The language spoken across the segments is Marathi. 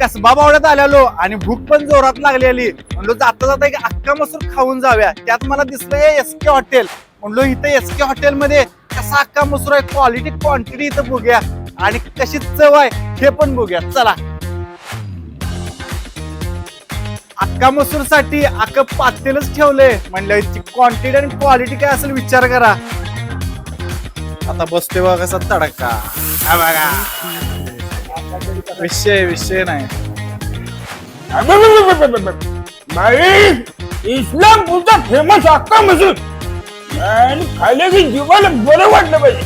कसबा बावड्यात आलेलो आणि भूक पण जोरात लागलेली. म्हणलो जाता जाता एक अख्खा मसूर खाऊन जाऊया. त्यात मला दिसलं एस के हॉटेल म्हणलो इथं एस के हॉटेल मध्ये कसा अख्खा मसूर आहे क्वालिटी क्वांटिटी इथं बघूया. आणि कशी चव आहे हे पण बघूया. चला. अख्खा मसूरसाठी अख्खं पातेलच ठेवलंय. म्हणलं याची क्वांटिटी आणि क्वालिटी काय असेल विचार करा. आता बसते बघा कसा तडका. बघा. विषय विषय नाही. इस्लामपूरचा फेमस अक्का मसूर आणि की जीवाला बरं वाटलं पाहिजे.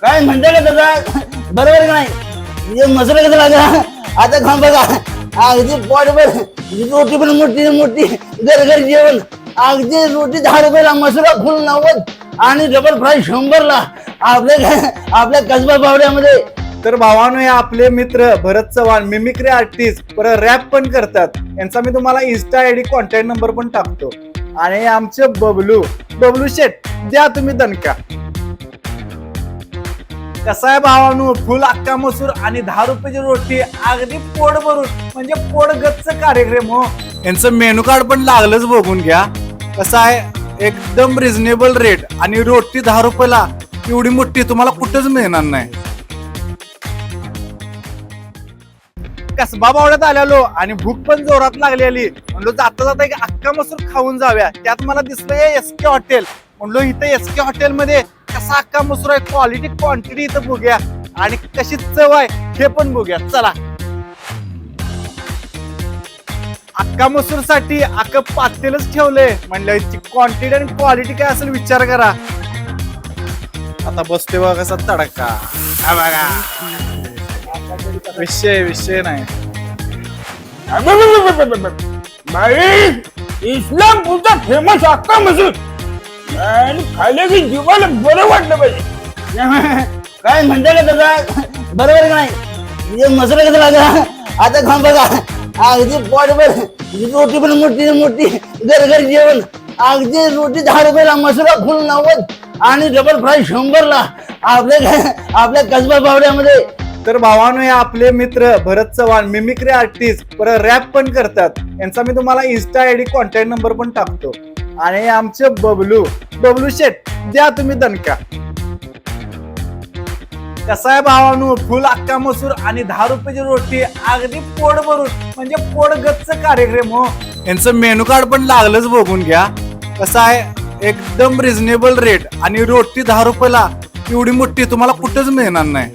काय म्हणते का दादा? बरोबर का नाही? हे मसुरा कसं लागला? आता खाऊन बघा. अगदी पोटभर रोटी पण मोठी मोठी. घर जेवण. अगदी रोटी दहा रुपयाला मसुरा फुल नव्वद. आणि डबल फ्राय शंभरला. आपल्या आपल्या कसबा बावड्यामध्ये तर भावानो हे आपले मित्र भरत चव्हाण मिमिक्री आर्टिस्ट परत रॅप पण करतात. यांचा मी तुम्हाला इन्स्टा आयडी कॉन्टॅक्ट नंबर पण टाकतो. आणि आमचे बबलू बबलू शेट द्या तुम्ही दणका. कसा आहे भावानू? फुल अक्का मसूर आणि दहा रुपयाची रोटी अगदी पोट भरून म्हणजे पोट गच्च कार्यक्रम हो. यांचं मेनू कार्ड पण लागलंच बघून घ्या. कसं आहे? एकदम रिझनेबल रेट आणि रोटी दहा रुपयाला एवढी मोठी तुम्हाला कुठंच मिळणार नाही. कसबा बावड्यात आलेलो आणि भूक पण जोरात लागलेली म्हणलो जाता जाता एक अख्खा मसूर खाऊन जाऊया. त्यात मला दिसलं एस के हॉटेल म्हणलो इथं एस के हॉटेल मध्ये कसा अख्खा मसूर आहे? क्वालिटी क्वांटिटी इथं बघूया. आणि कशी चव आहे हे पण बघूया. चला. अख्खा मसूरसाठी अख्खं पातेलच ठेवलंय. म्हणलं याची क्वांटिटी आणि क्वालिटी काय असेल विचार करा. आता बसते बघा कसा तडका. बघा. विषय विषय नाही. बाई इस्लामपूरचा फेमस अक्का मसूर आणि खाल्ले की जीवाला बरं वाटलं पाहिजे. काय म्हणते का दादा? बरोबर का नाही? हे मसुरा कसं लागला? आता खाऊन बघा. अगदी पोटभर रोटी पण मोठी मोठी. घर जेवण. अगदी रोटी दहा रुपयाला मसुरा फुल नव्वद. आणि डबल फ्राय शंभरला. आपल्या काय आपल्या कसबा बावड्यामध्ये तर भावानो हे आपले मित्र भरत चव्हाण मिमिक्री आर्टिस्ट परत रॅप पण करतात. यांचा मी तुम्हाला इन्स्टा आयडी कॉन्टॅक्ट नंबर पण टाकतो. आणि आमचे बबलू बबलू शेट द्या तुम्ही दणका. कसा आहे भावानू? फुल अक्का मसूर आणि दहा रुपयाची रोटी अगदी पोट भरून म्हणजे पोट गच्च कार्यक्रम हो. यांचं मेनू कार्ड पण लागलंच बघून घ्या. कसं आहे? एकदम रिझनेबल रेट आणि रोटी दहा रुपयाला एवढी मोठी तुम्हाला कुठंच मिळणार नाही.